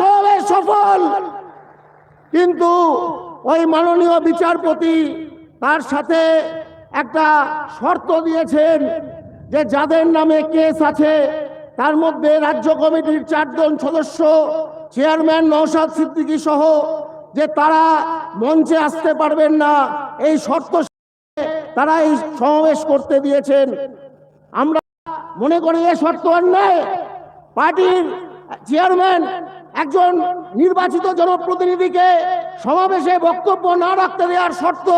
সমাবেশ সফল। কিন্তু ওই মাননীয় বিচারপতি তার সাথে একটা শর্ত দিয়েছেন যে যাদের নামে কেস আছে, তার মধ্যে রাজ্য কমিটির চারজন সদস্য, চেয়ারম্যান নৌসাদ সিদ্দিকী সহ যে তারা মঞ্চে আসতে পারবেন না, এই শর্ত তারা এই সমাবেশ করতে দিয়েছেন। আমরা মনে করি এ শর্ত অন্যায়। পার্টির চেয়ারম্যান একজন নির্বাচিত জনপ্রতিনিধিকে সমাবেশে বক্তব্য না রাখতে দেওয়ার শর্ত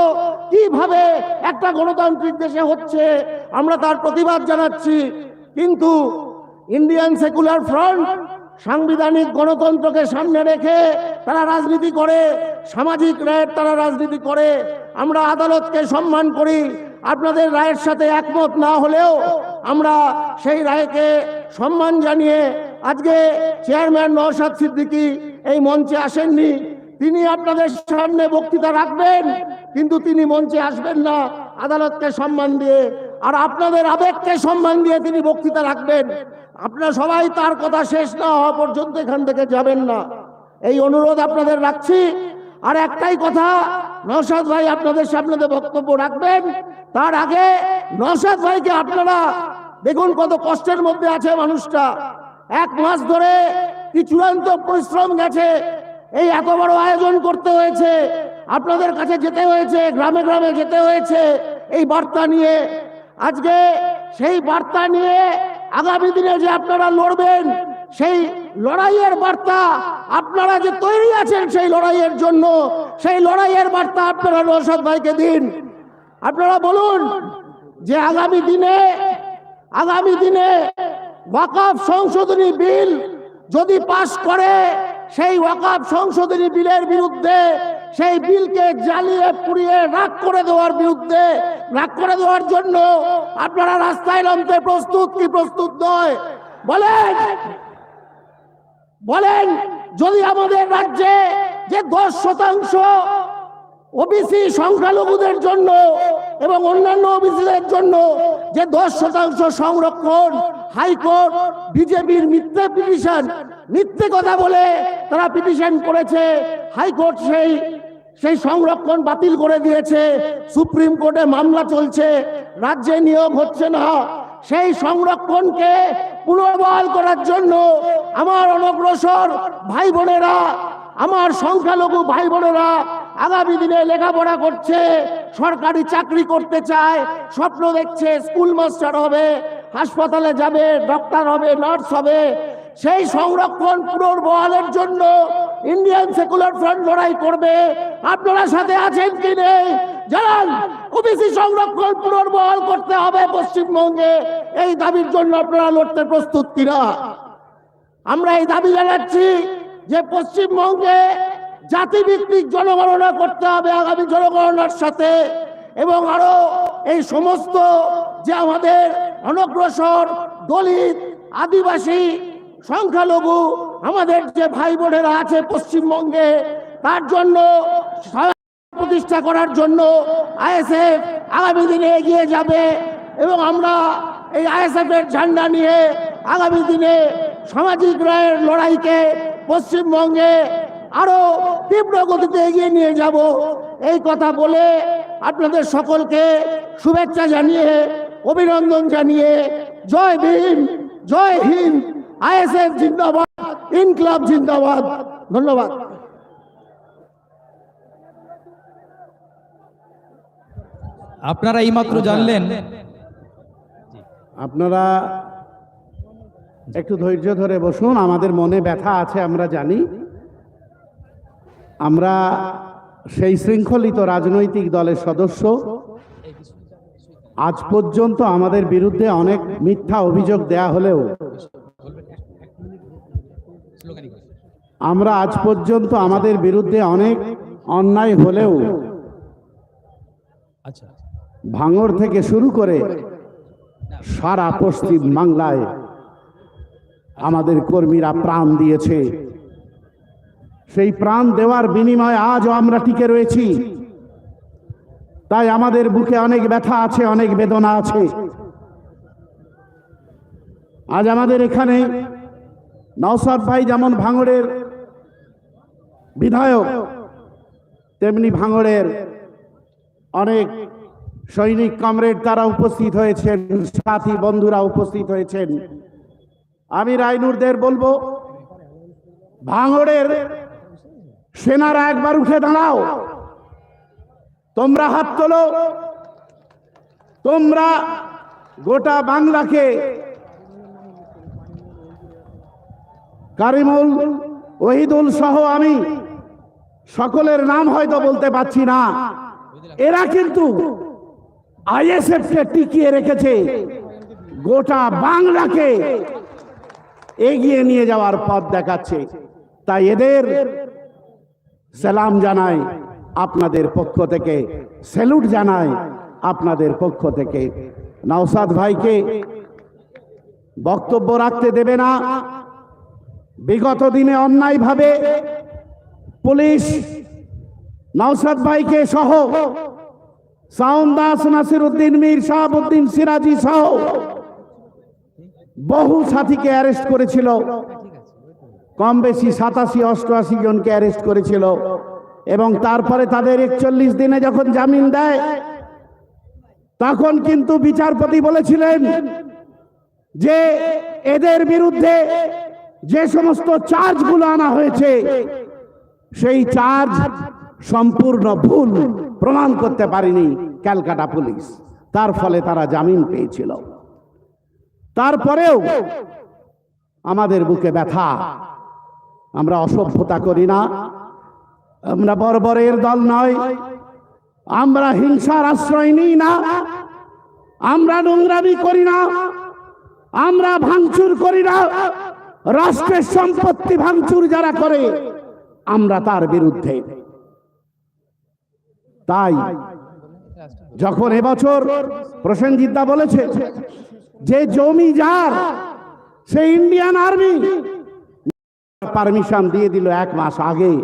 কীভাবে একটা গণতান্ত্রিক দেশে হচ্ছে, আমরা তার প্রতিবাদ জানাচ্ছি। কিন্তু ইন্ডিয়ান সেকুলার ফ্রন্ট সাংবিধানিক গণতন্ত্রকে সামনে রেখে তারা রাজনীতি করে, সামাজিক রায়ের তারা রাজনীতি করে। আমরা আদালতকে সম্মান করি, আপনাদের রায়ের সাথে একমত না হলেও আমরা সেই রায়কে সম্মান জানিয়ে আজকে চেয়ারম্যান নওশাদ সিদ্দিকী এই মঞ্চে আসেননি। তিনি আপনাদের সামনে বক্তৃতা রাখবেন, কিন্তু তিনি মঞ্চে আসবেন না। আদালতকে সম্মান দিয়ে আর আপনাদের আবেগকে সম্মান দিয়ে তিনি বক্তৃতা রাখবেন। আপনারা সবাই তার কথা শেষ না হওয়া পর্যন্ত এখান থেকে যাবেন না। এই অনুরোধ আপনাদের রাখছি। আর একটাই কথা, নওশাদ ভাই আপনাদের সামনে বক্তব্য রাখবেন, তার আগে নওশাদ ভাইকে আপনারা দেখুন কত কষ্টের মধ্যে আছে মানুষটা। এক মাস ধরে কি চূড়ান্ত পরিশ্রম গেছে, এই এত বড় আয়োজন করতে হয়েছে, আপনাদের কাছে যেতে হয়েছে, গ্রামে গ্রামে যেতে হয়েছে, এই বার্তা নিয়ে। আজকে সেই বার্তা নিয়ে আগামী দিনে যে আপনারা লড়বেন, সেই লড়াইয়ের বার্তা আপনারা যে তৈরি আছেন সেই লড়াইয়ের জন্য, সেই লড়াইয়ের বার্তা আপনারা নৌসাদ ভাইকে দিন। আপনারা বলুন যে আগামী দিনে আগামী দিনে ওয়াকাফ সংশোধনী বিল যদি পাশ করে, সেই ওয়াকাফ সংশোধনী বিলের বিরুদ্ধে সেই বিলকে জ্বালিয়ে পুড়িয়ে রাগ করে দেওয়ার বিরুদ্ধে, রাগ করে দেওয়ার জন্য আপনারা রাস্তায় নামতে প্রস্তুত কি প্রস্তুত নয়? বলেন বলেন, যদি আমাদের রাজ্যে যে দশ শতাংশ ওবিসি সংখ্যালঘুদের জন্য এবং অন্যান্য ওবিসিদের জন্য যে দশ শতাংশ সংরক্ষণ হাইকোর্ট, বিজেপির মিথ্যে পিটিশন, মিথ্যে কথা বলে তারা পিটিশন করেছে। হাইকোর্ট সেই সেই সংরক্ষণ বাতিল করে দিয়েছে। সুপ্রিম কোর্টে মামলা চলছে। রাজ্যে নিয়োগ হচ্ছে না। সেই সংরক্ষণকে পুনর্বহাল করার জন্য আমার অনগ্রসর ভাই বোনেরা, আমার সংখ্যালঘু ভাই বোনেরা আগামী দিনে লেখাপড়া করছে। সরকারি চাকরি করতে চায়, স্বপ্ন দেখছে স্কুল মাস্টার হবে, হাসপাতালে যাবে ডক্টর হবে নার্স হবে। সেই সংরক্ষণ পুনর্বহালের জন্য ইন্ডিয়ান সেকুলার ফ্রন্ট লড়াই করবে। আপনারা সাথে আছেন কি নেই? জানান ওবিসি সংরক্ষণ পুনর্বহাল করতে হবে পশ্চিমবঙ্গে। এই দাবির জন্য আপনারা লড়তে প্রস্তুত কিনা? আমরা এই দাবি জানাচ্ছি যে পশ্চিমবঙ্গে জাতিভিত্তিক জনগণনা করতে হবে আগামী জনগণনার সাথে। এবং আরও এই সমস্ত যে আমাদের অনগ্রসর দলিত আদিবাসী সংখ্যালঘু আমাদের যে ভাই বোনেরা আছে পশ্চিমবঙ্গে, তার জন্য প্রতিষ্ঠা করার জন্য আইএসএফ আগামী দিনে এগিয়ে যাবে। এবং আমরা এই আইএসএফ এর ঝান্ডা নিয়ে আগামী দিনে সামাজিক রায়ের লড়াইকে পশ্চিমবঙ্গে আরও তীব্র গতিতে এগিয়ে নিয়ে যাব। এই কথা বলে আপনাদের সকলকে শুভেচ্ছা জানিয়ে অভিনন্দন জানিয়ে জয় ভীম জয় হিন্দ আইএসএফ জিন্দাবাদ ইনকলাব জিন্দাবাদ। ধন্যবাদ। আপনারা এইমাত্র জানলেন। আপনারা একটু ধৈর্য ধরে বসুন আমাদের মনে ব্যথা আছে আমরা জানি। আমরা সেই শৃঙ্খলিত রাজনৈতিক দলের সদস্য। আজ পর্যন্ত আমাদের বিরুদ্ধে অনেক মিথ্যা অভিযোগ দেয়া হলেও আমরা আজ পর্যন্ত আমাদের বিরুদ্ধে অনেক অন্যায় হলেও ভাঙর থেকে শুরু করে সারা পশ্চিম বাংলায় আমাদের কর্মীরা প্রাণ দিয়েছে। সেই প্রাণ দেওয়ার বিনিময়ে আজও আমরা টিকে রয়েছি। তাই আমাদের বুকে অনেক ব্যথা আছে, অনেক বেদনা আছে। আজ আমাদের এখানে নওসাদ ভাই যেমন ভাঙড়ের বিধায়ক, তেমনি ভাঙড়ের অনেক সৈনিক কমরেড তারা উপস্থিত হয়েছেন, সাথী বন্ধুরা উপস্থিত হয়েছেন। আমি রাইনুরদের বলব, ভাঙড়ের সেনারা একবার উঠে দাঁড়াও। তোমরা হাত তোলো। তোমরা গোটা বাংলাকে কারিমুল ওহিদুল সহ আমি সকলের নাম হয়তো বলতে পারছি না। এরা কিন্তু আইএসএফ কে টিকিয়ে রেখেছে। গোটা বাংলাকে এগিয়ে নিয়ে যাওয়ার পথ দেখাচ্ছে। তাই এদের সালাম জানাই আপনাদের পক্ষ থেকে, স্যালুট জানাই আপনাদের পক্ষ থেকে। নওসাদ ভাইকে বক্তব্য রাখতে দেবে না। বিগত দিনে অন্যায়ভাবে পুলিশ নওসাদ ভাইকে সহ সাউন দাস নাসির উদ্দিন মীর শাহাবুদ্দিন সিরাজি সহ বহু সাথীকে অ্যারেস্ট করেছিল। কম বেশি সাতাশি, অষ্টআশি জনকে অ্যারেস্ট করেছিল। এবং তারপরে তাদের একচল্লিশ দিনে যখন জামিন দেয়, তখন কিন্তু বিচারপতি বলেছিলেন যে এদের বিরুদ্ধে যে সমস্ত চার্জগুলো আনা হয়েছে, সেই চার্জ সম্পূর্ণ ভুল, প্রমাণ করতে পারেনি ক্যালকাটা পুলিশ। তার ফলে তারা জামিন পেয়েছিল। তারপরেও আমাদের বুকে ব্যথা। আমরা অসভ্যতা করি না। আমরা বর্বরের দল নয়। আমরা হিংসার আশ্রয় নিই না। আমরা নোংরামি করি না। আমরা ভাঙচুর করি না। রাষ্ট্রের সম্পত্তি ভাঙচুর যারা করে, আমরা তার বিরুদ্ধে। তাই যখন এবছর প্রসেনজিৎ দা বলেছে যে জমি যার, সে ইন্ডিয়ান আর্মি পারমিশন দিয়ে দিল এক মাস আগে।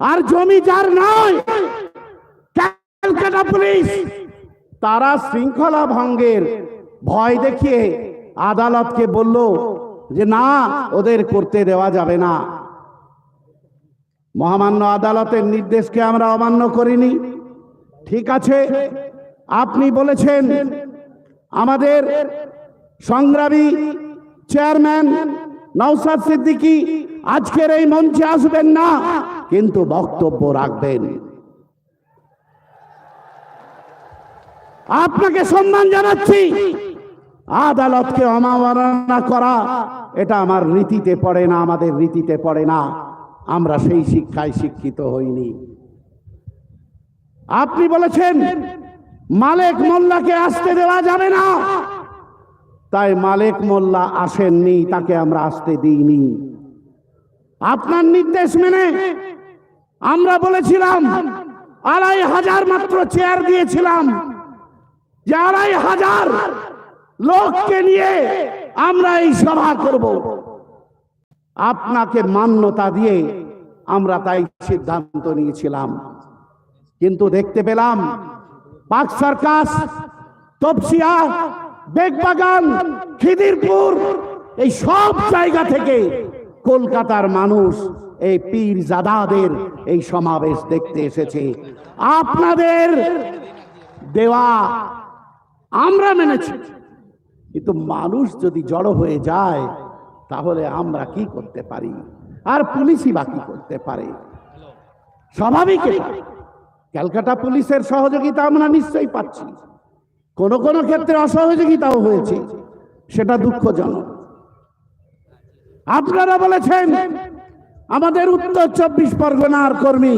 আর জমি যার নয় পুলিশ, তারা শৃঙ্খলা ভঙ্গের ভয় দেখিয়ে আদালতকে বলল যে না, ওদের করতে দেওয়া যাবে না। মহামান্য আদালতের নির্দেশকে আমরা অমান্য করিনি। ঠিক আছে, আপনি বলেছেন, আমাদের সংগ্রামী চেয়ারম্যান নওসাদ সিদ্দিকী, আজকের এই মঞ্চে আসবেন না, কিন্তু বক্তব্য রাখবেন। আপনাকে সম্মান জানাচ্ছি। আদালতকে অমাননা করা, এটা আমার রীতিতে পড়ে না, আমাদের রীতিতে পড়ে না। আমরা সেই শিক্ষায় শিক্ষিত হইনি। আপনি বলেছেন, মালেক মোল্লাকে আসতে দেওয়া যাবে না। তাই মালেক মোল্লা আসেননি, তাকে আমরা আসতে দিইনি। আপনার নির্দেশ মেনে আমরা বলেছিলাম, আড়াই হাজার মাত্র চেয়ার দিয়েছিলাম, যে আড়াই হাজার লোককে নিয়ে আমরা এই সভা করব। আপনাকে মান্যতা দিয়ে আমরা তাই সিদ্ধান্ত নিয়েছিলাম। কিন্তু দেখতে পেলাম, পাক সার্কাস তপসিয়া বেগবাগান, খিদিরপুর, এই সব জায়গা থেকে কলকাতার মানুষ এই পীর জাদাদের এই সমাবেশ দেখতে এসেছে। আপনাদের দেওয়া আমরা মেনেছি। কিন্তু মানুষ যদি জড়ো হয়ে যায়, তাহলে আমরা কি করতে পারি? আর পুলিশই বা কি করতে পারে? স্বাভাবিক ক্যালকাটা পুলিশের সহযোগিতা আমরা নিশ্চয়ই পাচ্ছি। কোন কোন ক্ষেত্রে অসহযোগিতাও হয়েছে। সেটা দুঃখজনক। আপনারা বলেছেন, আমাদের উত্তর চব্বিশ পরগনার কর্মী,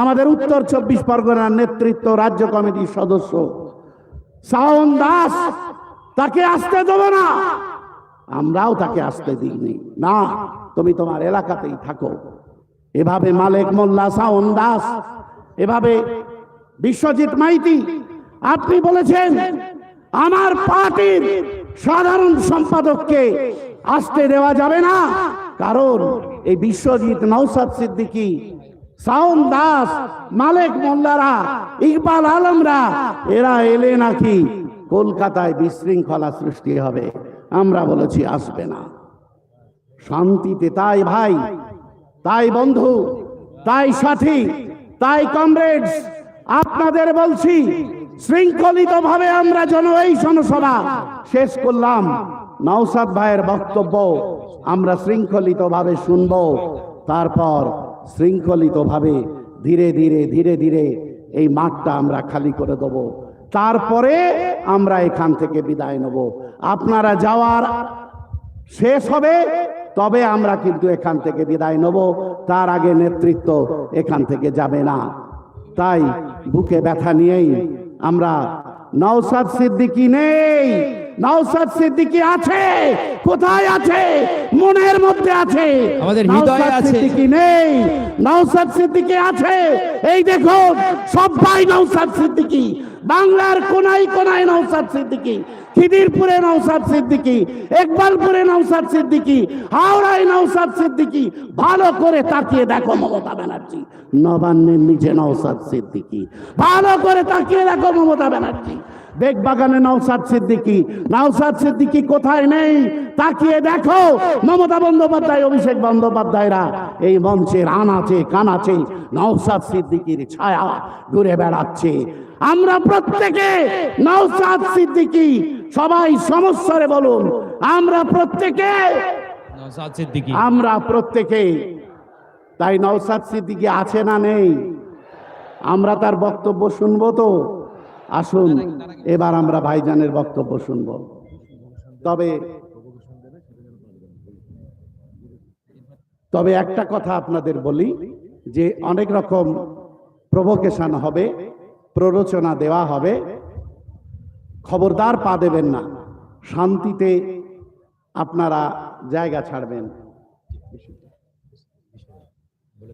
আমাদের উত্তর চব্বিশ পরগনার নেতৃত্ব রাজ্য কমিটির সদস্য শাওন দাস, তাকে আসতে দেবো না। আমরাও তাকে আসতে দিইনি। না, তুমি তোমার এলাকাতেই থাকো। এভাবে মালেক মোল্লা শাওন দাস, এভাবে বিশ্বজিৎ মাইতি আপনি বলেছেন, আমার পার্টির সাধারণ সম্পাদককে আসতে দেওয়া যাবে না। কারণ এই বিশ্বজিৎ নৌসাদ সিদ্দিকী শাওন দাস, মালেক মোল্লারা, ইকবাল আলমরা, এরা এলে নাকি কলকাতায় বিশৃঙ্খলা সৃষ্টি হবে। আমরা বলেছি, আসবে না। শান্তিতে তাই ভাই, তাই বন্ধু, তাই সাথী, তাই কমরেডস, আপনাদের বলছি শৃঙ্খলিত ভাবে আমরা যেন এই জনসভা শেষ করলাম। নওসাদ ভাইয়ের বক্তব্য আমরা শৃঙ্খলিত ভাবে শুনব। তারপর শৃঙ্খলিত ভাবে ধীরে ধীরে ধীরে ধীরে এই মাঠটা আমরা খালি করে দেব। তারপরে আমরা এখান থেকে বিদায় নেব। আপনারা যাওয়ার শেষ হবে, তবে আমরা কিন্তু এখান থেকে বিদায় নেব। তার আগে নেতৃত্ব এখান থেকে যাবে না। তাই বুকে ব্যথা নিয়েই আমরা নওসাদ সিদ্দিকি নেই। নওসাদ সিদ্দিকি আছে কোথায় আছে? মনের মধ্যে আছে। আমাদের হৃদয়ে আছে। সিদ্দিকী নেই। নওসাদ সিদ্দিকি আছে। এই দেখো দেখুন সবাই নওসাদ সিদ্দিকি। বাংলার কোনায় কোনায় নওসাদ সিদ্দিকি, খিদিরপুরে নওসাদ সিদ্দিকি একবালপুরে নওসাদ সিদ্দিকি, হাওড়ায় নওসাদ সিদ্দিকি, ভালো করে তাকিয়ে দেখো মমতা ব্যানার্জি। নবান্নের নিচে নওসাদ সিদ্দিকি, ভালো করে তাকিয়ে দেখো মমতা ব্যানার্জি। বেগবাগানে নওসাদ সিদ্দিকি নওসাদ সিদ্দিকি কোথায় নেই? তাকিয়ে দেখো মমতা বন্দ্যোপাধ্যায়, অভিষেক বন্দ্যোপাধ্যায়রা। এই মঞ্চের আনাচে কানাচে নওসাদ সিদ্দিকির ছায়া ঘুরে বেড়াচ্ছে। আমরা প্রত্যেকে নওসাদ সিদ্দিকি সবাই সমস্যারে বলুন আমরা প্রত্যেকে আমরা প্রত্যেকে তাই নওসাদ সিদ্দিকি আছে না নেই? আমরা তার বক্তব্য শুনব তো? আসুন এবার আমরা ভাইজানের বক্তব্য শুনব। তবে তবে একটা কথা আপনাদের বলি যে অনেক রকম প্রভোকেশন হবে প্ররোচনা দেওয়া হবে। খবরদার পা দেবেন না। শান্তিতে আপনারা জায়গা ছাড়বেন।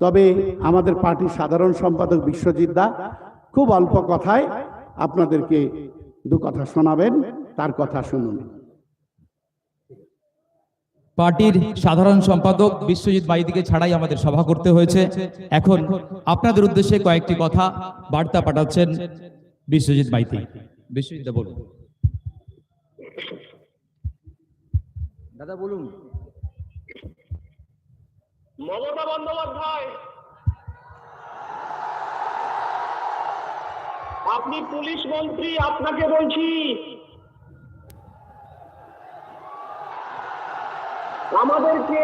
তবে আমাদের পার্টির সাধারণ সম্পাদক বিশ্বজিৎ দা খুব অল্প কথায় আপনাদেরকে দু কথা শোনাবেন, তার কথা শুনুন। পার্টির সাধারণ সম্পাদক বিশ্বজিৎ বাইদিকে ছাড়াই আমাদের সভা করতে হয়েছে। এখন আপনাদের উদ্দেশ্যে কয়েকটি কথা বার্তা পাঠাচ্ছেন বিশ্বজিৎ বাইতি বিশ্বজিৎ বলুন। দাদা, বলুন। মমতা বন্দ্যোপাধ্যায়, আপনি পুলিশ মন্ত্রী, আপনাকে বলছি আমাদেরকে